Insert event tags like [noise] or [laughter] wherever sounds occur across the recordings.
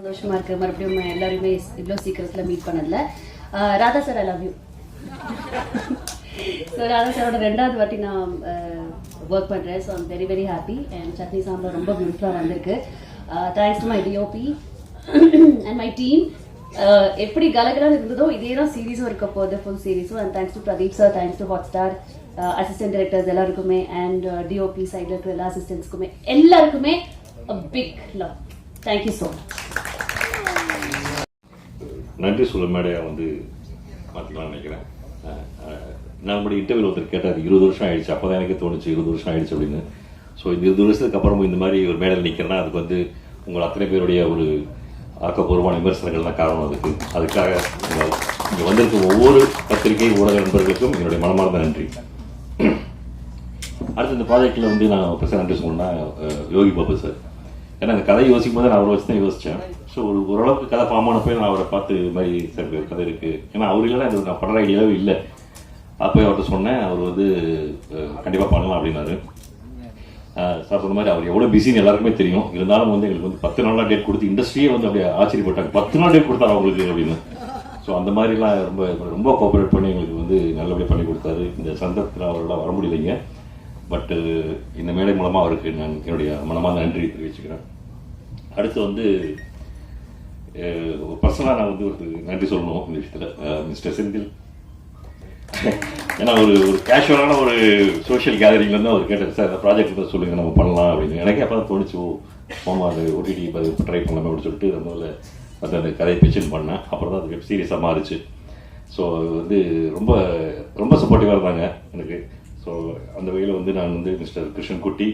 சந்தோஷமா இருக்கு. மறுபடியும் எல்லாருமே இவ்வளோ சீக்கிரத்துல மீட் பண்ணல Radha sir I love you so Radha சாரோட ரெண்டாவது வாட்டி நான் ஒர்க் பண்றேன். So I'm very very happy and chutney sambar ரொம்ப பியூட்டிஃபுல்லாக வந்திருக்கு. Thanks to my DOP and my team எப்படி கலகலான்னு இருந்ததோ இதே தான் சீரீஸும் இருக்க. போகுது full சீரீஸும் and thanks to Pradeep sir thanks to Hotstar assistant directors எல்லாருக்குமே. அண்ட் டிஓபி சைடில் இருக்கிற எல்லா அசிஸ்டன்ஸ்க்குமே எல்லாருக்குமே big love thank you so much நன்றி சொல்ல மேடையாக வந்து மாற்றிக்கலாம்னு நினைக்கிறேன். நான் கூட இன்டர்வியூ ஒருத்தர் கேட்டார் இருபது வருஷம் ஆயிடுச்சு. அப்போ தான் எனக்கு தோணுச்சு இருபது வருஷம் ஆயிடுச்சு அப்படின்னு. ஸோ இந்த இருபது வருஷத்துக்கு அப்புறம் இந்த மாதிரி ஒரு மேடையில் நிற்கிறேன்னா அதுக்கு வந்து உங்கள் அத்தனை பேருடைய ஒரு ஆக்கப்பூர்வமான விமர்சனங்கள் தான் காரணம் அதுக்கு. அதுக்காக இங்கே வந்திருக்கும் ஒவ்வொரு பத்திரிகை ஊடக நண்பர்களுக்கும் என்னுடைய மனமார்ந்த நன்றி. அடுத்து இந்த ப்ராஜெக்டில் வந்து நான் பிரசன் நன்றி சொல்லணும்னா யோகி பாபு சார். ஏன்னா அந்த கதை யோசிக்கும் போது நான் அவரை வச்சு தான் யோசித்தேன் ஸோ ஒரு ஓரளவுக்கு கதை ஃபார்மான போய் நான் அவரை பார்த்து இது மாதிரி சார் கதை இருக்குது ஏன்னா அவர் இல்லைன்னா இது நான் படுற ஐடியாவே இல்லை. அப்போ அவர்கிட்ட சொன்னேன் அவர் வந்து கண்டிப்பாக பண்ணலாம் அப்படின்னாரு. சார் சொன்ன மாதிரி அவர் எவ்வளோ பிஸின்னு எல்லாருக்குமே தெரியும். இருந்தாலும் வந்து எங்களுக்கு வந்து பத்து நாளாக டேட் கொடுத்து இண்டஸ்ட்ரியே வந்து அப்படியே ஆச்சரியப்பட்டாங்க. பத்து நாள் டேட் கொடுத்தாரு அவங்களுக்கு அப்படின்னு. ஸோ அந்த மாதிரிலாம் ரொம்ப ரொம்ப கோஆப்ரேட் பண்ணி எங்களுக்கு வந்து நல்லபடியாக பண்ணி கொடுத்தாரு. இந்த சந்தர்ப்பத்தில் அவரெல்லாம் வர முடியலைங்க. பட்டு uh, இந்த மேடை மூலமாக அவருக்கு நான் என்னுடைய மனமாக நன்றி தெரிவிச்சுக்கிறேன். அடுத்து வந்து பர்சனலாக நான் வந்து ஒரு நன்றி சொல்லணும் இந்த விஷயத்தில். மிஸ்டர் செந்தில். ஏன்னா ஒரு ஒரு கேஷுவலான ஒரு சோஷியல் கேதரிங்லேருந்து அவர் கேட்டார் சார் இந்த ப்ராஜெக்ட் பற்றி சொல்லுங்கள் நம்ம பண்ணலாம் அப்படின்னு. எனக்கு அப்போ தான் தோணுச்சு ஓ போமா அது ஓடிடி ட்ரை பண்ணலாமே அப்படின்னு சொல்லிட்டு முதல்ல வந்து அந்த கதையை பிச்சின் பண்ணேன். அப்புறம் தான் அது வெப் மாறிச்சு. ஸோ அது வந்து ரொம்ப ரொம்ப சப்போர்ட்டிவாக இருந்தாங்க எனக்கு. ஸோ அந்த வகையில் வந்து நான் வந்து மிஸ்டர் கிருஷ்ணன்குட்டி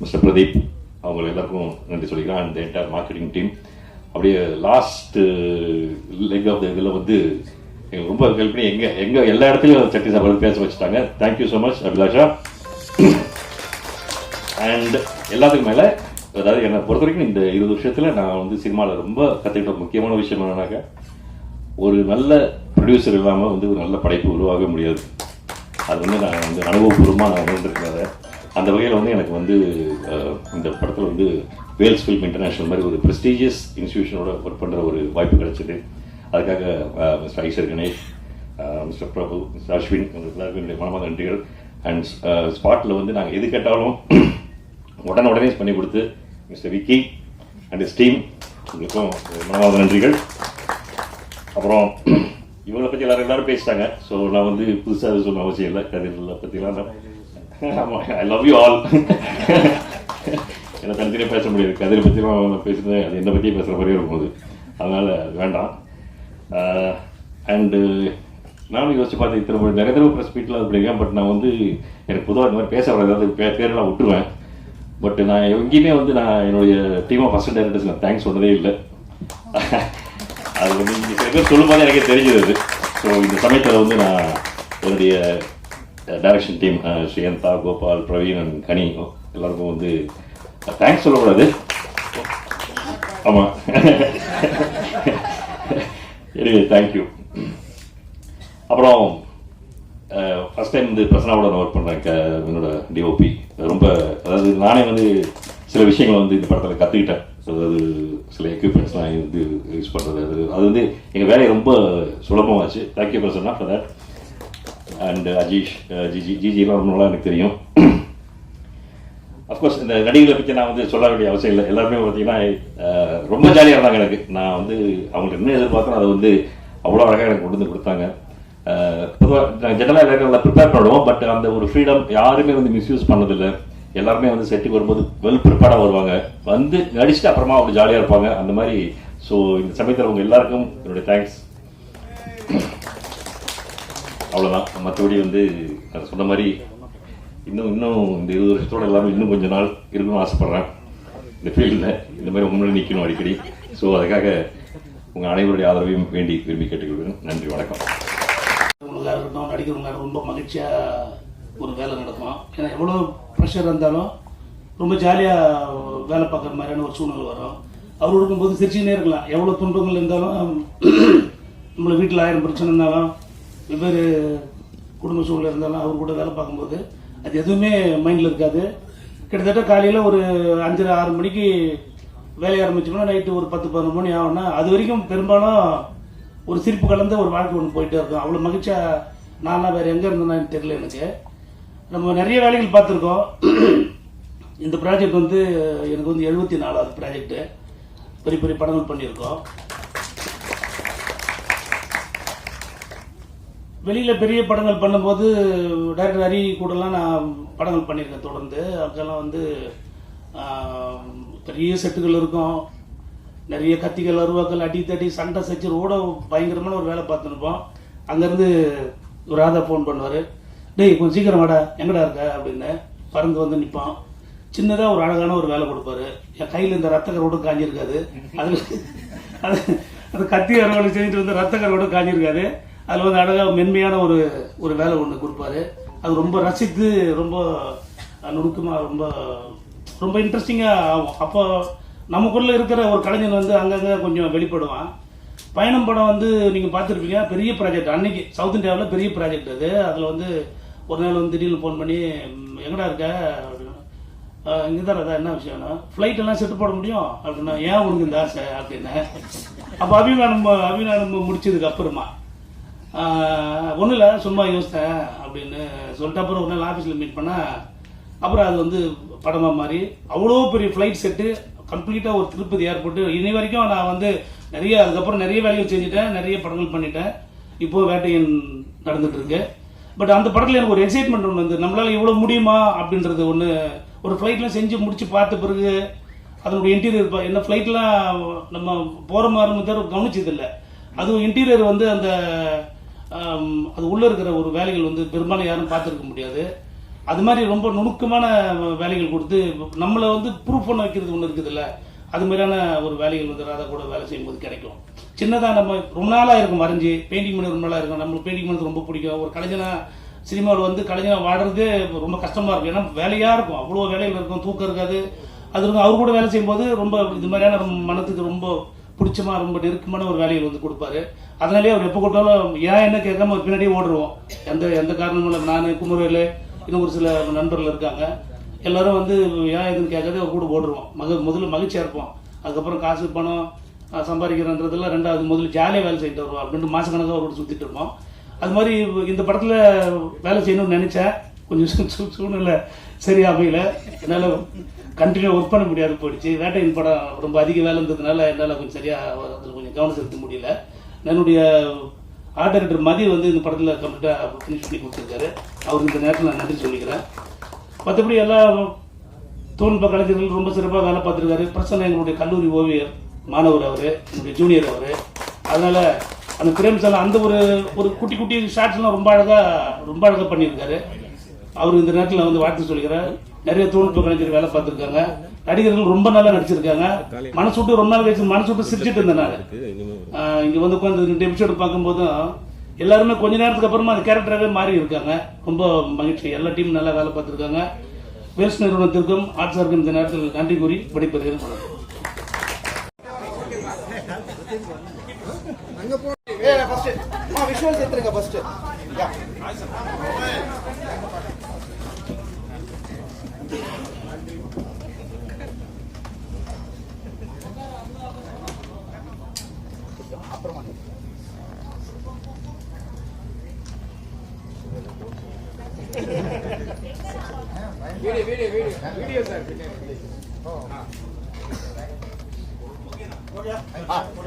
மிஸ்டர் பிரதீப் அவங்க எல்லாருக்கும் நன்றி சொல்லிக்கிறேன் அண்ட் என்டையர் மார்க்கெட்டிங் டீம் அப்படியே லாஸ்ட் லெக் ஆஃப் த இதில் வந்து எங்களுக்கு ரொம்ப ஹெல்ப் பண்ணி எங்கே எங்கே எல்லா இடத்துலையும் சட்டி சாப்பாடு பேச வச்சுட்டாங்க. Thank you so much Abhilasha. And எல்லாத்துக்கும் மேலே அதாவது என்னை பொறுத்த வரைக்கும் இந்த இருபது வருஷத்தில் நான் வந்து சினிமாவில் ரொம்ப கற்றுக்கிட்ட முக்கியமான விஷயம் என்னன்னாக்கா ஒரு நல்ல ப்ரொடியூசர் இல்லாமல் வந்து ஒரு நல்ல படைப்பு உருவாக முடியாது. அது வந்து நான் வந்து அனுபவபூர்வமாக நான் உணர்ந்திருக்கிறேன். அந்த வகையில் வந்து எனக்கு வந்து இந்த படத்தில் வந்து வேல்ஸ் ஃபில்ம் இன்டர்நேஷனல் மாதிரி ஒரு ப்ரெஸ்டீஜியஸ் இன்ஸ்டியூஷனோட ஒர்க் பண்ணுற ஒரு வாய்ப்பு கிடைச்சிது. அதுக்காக mister Ishwar Ganesh mister Prabhu mister Ashwin எல்லாருக்கும் என்னுடைய நன்றிகள். அண்ட் ஸ்பாட்டில் வந்து நாங்கள் எது கேட்டாலும் [clears throat] உடனே உடனே பண்ணி கொடுத்து மிஸ்டர் விக்கி அண்ட் ஸ்டீம் உங்களுக்கும் மனமாக நன்றிகள். அப்புறம் இவங்களை பற்றி எல்லாரும் எல்லாரும் பேசிட்டாங்க. ஸோ நான் வந்து புதுசாக எதுவும் அவசியம் இல்லை. கதிரில் பற்றிலாம் ஆமாம் ஐ லவ் யூ ஆல் ஏன்னா தனித்தனியாக பேச முடியாது. கதிரை பற்றிலாம் நான் பேசுகிறேன் அது என்னை பற்றியும் பேசுகிற மாதிரியே இருக்கும்போது அதனால் வேண்டாம். அண்டு நானும் யோசிச்சு பார்த்தேன் இத்தனை மணி நிறைய தடவை ப்ரெஸ் மீட்டில் அப்படிங்க பட் நான் வந்து எனக்கு பொதுவாக இந்த மாதிரி பேச வர ஏதாவது பே பேரெல்லாம் விட்டுருவேன். பட் நான் எங்கேயுமே வந்து நான் என்னுடைய டீமாக ஃபஸ்ட் டேரக்டர்ஸ் நான் தேங்க்ஸ் சொன்னதே இல்லை. அது வந்து இங்கே சில பேர் சொல்லும்போது எனக்கே தெரிஞ்சது ஸோ இந்த சமயத்தில் வந்து நான் என்னுடைய direction team Sriyantha Gopal Praveen and Kani எல்லாருக்கும் வந்து தேங்க்ஸ் சொல்லக்கூடாது ஆமாம் எனிவே தேங்க்யூ அப்புறம் ஃபஸ்ட் டைம் வந்து பிரசனாவோட நான் ஒர்க் பண்ணுறேன் க என்னோட டிஓபி ரொம்ப அதாவது நானே வந்து சில விஷயங்களை வந்து இந்த படத்தில் கற்றுக்கிட்டேன் அதாவது சில எக்யூப்மெண்ட்ஸ்லாம் வந்து யூஸ் பண்ணுறது அது அது வந்து எங்கள் வேலையை ரொம்ப சுலபமாச்சு. Thank you Prasanna for that and Ajeesh Jiji ஜிஜிலாம் ரொம்ப நல்லா எனக்கு தெரியும். அஃப்கோர்ஸ் இந்த நடிகளை பற்றி நான் வந்து சொல்ல வேண்டிய அவசியம் இல்லை. எல்லாருமே பார்த்தீங்கன்னா uh, ரொம்ப ஜாலியாக இருந்தாங்க எனக்கு. நான் வந்து அவங்களுக்கு என்ன எதிர்பார்த்தனோ அதை வந்து அவ்வளோ அழகாக எனக்கு கொண்டு வந்து கொடுத்தாங்க. Uh, பொதுவாக நாங்கள் ஜெனரலாக எல்லாரும் நல்லா ப்ரிப்பேர் பண்ணுவோம். பட் அந்த ஒரு ஃப்ரீடம் யாருமே வந்து மிஸ்யூஸ் பண்ணதில்லை. எல்லாருமே வந்து செட்டுக்கு வரும்போது வெல் ப்ரிப்பேர்டாக வருவாங்க. வந்து நடிச்சுட்டு அப்புறமா அவங்க ஜாலியாக இருப்பாங்க. அந்த மாதிரி ஸோ இந்த சமயத்தில் அவங்க எல்லாருக்கும் என்னுடைய தேங்க்ஸ் அவ்வளோதான் மற்றபடி வந்து நான் சொன்ன மாதிரி இன்னும் இன்னும் இந்த இருபது வருஷத்தோட எல்லாமே இன்னும் கொஞ்ச நாள் இருக்கணும்னு ஆசைப்பட்றேன். இந்த ஃபீல்டில் இந்த மாதிரி முன்னாடி நிற்கணும் அடிக்கடி. ஸோ அதுக்காக உங்கள் அனைவருடைய ஆதரவையும் வேண்டி விரும்பி கேட்டுக்கொள்கிறேன். நன்றி வணக்கம். நடிக்கிறவங்க ரொம்ப மகிழ்ச்சியாக ஒரு வேலை நடக்கும். ஏன்னா எவ்வளோ ப்ரெஷர் இருந்தாலும் ரொம்ப ஜாலியாக வேலை பார்க்குற மாதிரியான ஒரு சூழ்நிலை வரும். அவர் இருக்கும்போது சிரிச்சுனே இருக்கலாம். எவ்வளோ துன்பங்கள் இருந்தாலும் நம்மளை வீட்டில் ஆயிரம் பிரச்சனை இருந்தாலும் வெவ்வேறு குடும்ப சூழ்நிலை இருந்தாலும் அவர் கூட வேலை பார்க்கும்போது அது எதுவுமே மைண்டில் இருக்காது. கிட்டத்தட்ட காலையில் ஒரு அஞ்சரை ஆறு மணிக்கு வேலையை ஆரம்பிச்சோம்னா நைட்டு ஒரு பத்து பதினொரு மணி ஆகும்னா அது வரைக்கும் பெரும்பாலும் ஒரு சிரிப்பு கலந்த ஒரு வாழ்க்கை ஒன்று போயிட்டே இருக்கும். அவ்வளோ மகிழ்ச்சியா நான்லாம் வேறு எங்கே இருந்தேன்னு தெரியல எனக்கு. நம்ம நிறைய வேலைகள் பார்த்துருக்கோம். இந்த ப்ராஜெக்ட் வந்து எனக்கு வந்து எழுபத்தி நாலாவது ப்ராஜெக்ட்டு பெரிய பெரிய படங்கள் பண்ணியிருக்கோம். வெளியில் பெரிய படங்கள் பண்ணும்போது டேரக்டர் ஹரி கூடலாம் நான் படங்கள் பண்ணியிருக்கேன் தொடர்ந்து. அதுக்கெல்லாம் வந்து பெரிய செட்டுகள் இருக்கும். நிறைய கத்திகள் அருவாக்கள் அடி தட்டி சண்டை சச்சு ரோட பயங்கரமான ஒரு வேலை பார்த்துருப்போம். அங்கேருந்து ஒரு ராதா ஃபோன் பண்ணுவார். டேய் கொஞ்சம் சீக்கிரம் வாடா எங்கடா இருக்க? அப்படின்னு பறந்து வந்து நிற்பான் சின்னதாக ஒரு அழகான ஒரு வேலை கொடுப்பாரு. என் கையில் இந்த ரத்த கருவடும் காஞ்சிருக்காது. அது அது அது கத்தி அறுவடை செஞ்சுட்டு வந்து ரத்த கருவடும் காஞ்சிருக்காது. அதில் வந்து அழகாக மென்மையான ஒரு ஒரு வேலை ஒன்று கொடுப்பாரு. அது ரொம்ப ரசித்து ரொம்ப நுணுக்கமாக ரொம்ப ரொம்ப இன்ட்ரெஸ்டிங்காக ஆகும். அப்போ நமக்குள்ளே இருக்கிற ஒரு கலைஞன் வந்து அங்கங்கே கொஞ்சம் வெளிப்படுவான். பயணம் படம் வந்து நீங்கள் பார்த்துருப்பீங்க. பெரிய ப்ராஜெக்ட் அன்னைக்கு சவுத் இந்தியாவில் பெரிய ப்ராஜெக்ட் அது. அதில் வந்து ஒரு நாள் வந்து திடீர்னு ஃபோன் பண்ணி எங்கடா இருக்க? அப்படின்னா இங்கே தான் அதான் என்ன விஷயம்னா ஃப்ளைட் எல்லாம் செட்டு போட முடியும்? அப்படின்னா ஏன் உனக்கு இந்த ஆசை? அப்படின்னு. அப்போ அபிமானம் அபிநானம் முடிச்சதுக்கு அப்புறமா ஒன்றும் இல்லை சும்மா யோசித்தேன் அப்படின்னு சொல்லிட்டு அப்புறம் ஒரு நாள் ஆஃபீஸில் மீட் பண்ணால் அப்புறம் அது வந்து படமாக மாறி அவ்வளோ பெரிய ஃப்ளைட் செட்டு கம்ப்ளீட்டாக ஒரு திருப்பதி ஏர்போர்ட்டு இனி வரைக்கும் நான் வந்து நிறைய அதுக்கப்புறம் நிறைய வேலைகள் செஞ்சுட்டேன் நிறைய படங்கள் பண்ணிட்டேன். இப்போது வேட்டையன் நடந்துகிட்ருக்கு பட் அந்த படத்தில் எனக்கு ஒரு எக்ஸைட்மெண்ட் ஒன்று வந்து நம்மளால் இவ்வளோ முடியுமா அப்படின்றது ஒன்று ஒரு ஃப்ளைட்லாம் செஞ்சு முடித்து பார்த்த பிறகு அதனுடைய இன்டீரியர் என்ன ஃப்ளைட்லாம் நம்ம போகிற மாதிரி தவிர கவனிச்சதில்லை. அதுவும் இன்டீரியர் வந்து அந்த அது உள்ளே இருக்கிற ஒரு வேலைகள் வந்து பெரும்பாலும் யாரும் பார்த்துருக்க முடியாது. அது மாதிரி ரொம்ப நுணுக்கமான வேலைகள் கொடுத்து நம்மளை வந்து ப்ரூஃப் பண்ண வைக்கிறது ஒன்று இருக்குதுல்ல. அது மாதிரியான ஒரு வேலைகள் வந்து ராதா கூட வேலை செய்யும்போது கிடைக்கும். சின்னதாக நம்ம ரொம்ப நாளாக இருக்கும் வரைஞ்சி. பெயிண்டிங் பண்ணி ரொம்ப நாளாக இருக்கும். நம்மளுக்கு பெயிண்டிங் பண்ணுறது ரொம்ப பிடிக்கும். ஒரு கலைஞனா சினிமாவில் வந்து கலைஞனா வாடுறதே ரொம்ப கஷ்டமாக இருக்கும். ஏன்னா வேலையாக இருக்கும். அவ்வளோ வேலைகள் இருக்கும். தூக்கம் இருக்காது. அது இருக்கும் அவர் கூட வேலை செய்யும்போது ரொம்ப இது மாதிரியான மனத்துக்கு ரொம்ப பிடிச்சமா ரொம்ப நெருக்கமான ஒரு வேலையில் வந்து கொடுப்பாரு. அதனாலேயே அவர் எப்போ கொடுத்தாலும் ஏன் என்ன கேட்காம பின்னாடியே ஓடுருவோம் எந்த எந்த காரணமும் இல்லை நான் குமரவேல் இன்னும் ஒரு சில நண்பர்கள் இருக்காங்க. எல்லாரும் வந்து ஏன் எதுன்னு கேட்காது அவர் கூட ஓடுருவோம் மக முதல்ல மகிழ்ச்சியாக இருப்போம். அதுக்கப்புறம் காசு பணம் சம்பாதிக்கிறன்றதுல ரெண்டாவது முதல்ல ஜாலியாக வேலை செய்யிட்டு வருவோம். அப்படின்ட்டு மாசக்கணக்காக ஒரு சுற்றிட்டு இருப்போம். அது மாதிரி இந்த படத்தில் வேலை செய்யணும்னு நினச்சேன். கொஞ்சம் சூழ்நிலை சரியா அமையல. என்னால் கண்டினியூ ஒர்க் பண்ண முடியாது போயிடுச்சு. வேட்டையின் படம் ரொம்ப அதிக வேலை இருந்ததுனால என்னால் கொஞ்சம் சரியாக அதில் கொஞ்சம் கவனம் செலுத்த முடியல. என்னுடைய ஆர்ட் டைரக்டர் மதி வந்து இந்த படத்தில் கம்ப்ளீட்டாக ஃபினிஷ் பண்ணி கொடுத்துருக்காரு. அவருக்கு இந்த நேரத்தில் நான் நன்றி சொல்லிக்கிறேன். மற்றபடி எல்லா தொழில்நுட்ப கலைஞர்கள் ரொம்ப சிறப்பாக வேலை பார்த்துருக்காரு. பிரசன்ன எங்களுடைய கல்லூரி ஓவியர். மாணவர் அவர் என்னுடைய ஜூனியர் அவர். அதனால் அந்த பிரேம்ஸ் எல்லாம் அந்த ஒரு ஒரு குட்டி குட்டி ஷார்ட்ஸ்லாம் ரொம்ப அழகாக ரொம்ப அழகாக பண்ணியிருக்காரு. அவர் இந்த நேரத்தில் வந்து வாழ்த்து சொல்லிக்கிறார். நிறைய தொழில்நுட்ப கலைஞர் வேலை பார்த்துருக்காங்க. நடிகர்கள் ரொம்ப நல்லா நடிச்சிருக்காங்க. மனசு விட்டு ரொம்ப நாள் கழிச்சு மனசு விட்டு சிரிச்சிட்டு இருந்தேன் நான் ஆஹ் இங்க வந்து உட்காந்து ரெண்டு எபிசோடு பார்க்கும்போதும் எல்லாருமே கொஞ்ச நேரத்துக்கு அப்புறமா அந்த கேரக்டராகவே மாறி இருக்காங்க. ரொம்ப மகிழ்ச்சி. எல்லா டீமும் நல்லா வேலை பார்த்துருக்காங்க. வேல்ஸ் நிறுவனத்திற்கும் ஆர்ட்ஸ் இந்த நேரத்தில் நன்றி கூறி விடைபெறுகிறேன். அங்க போ ஃபர்ஸ்ட் ஆ விஷுவல்ஸ் எடுத்துருங்க ஃபர்ஸ்ட் யா அப்புறமா video video video video sir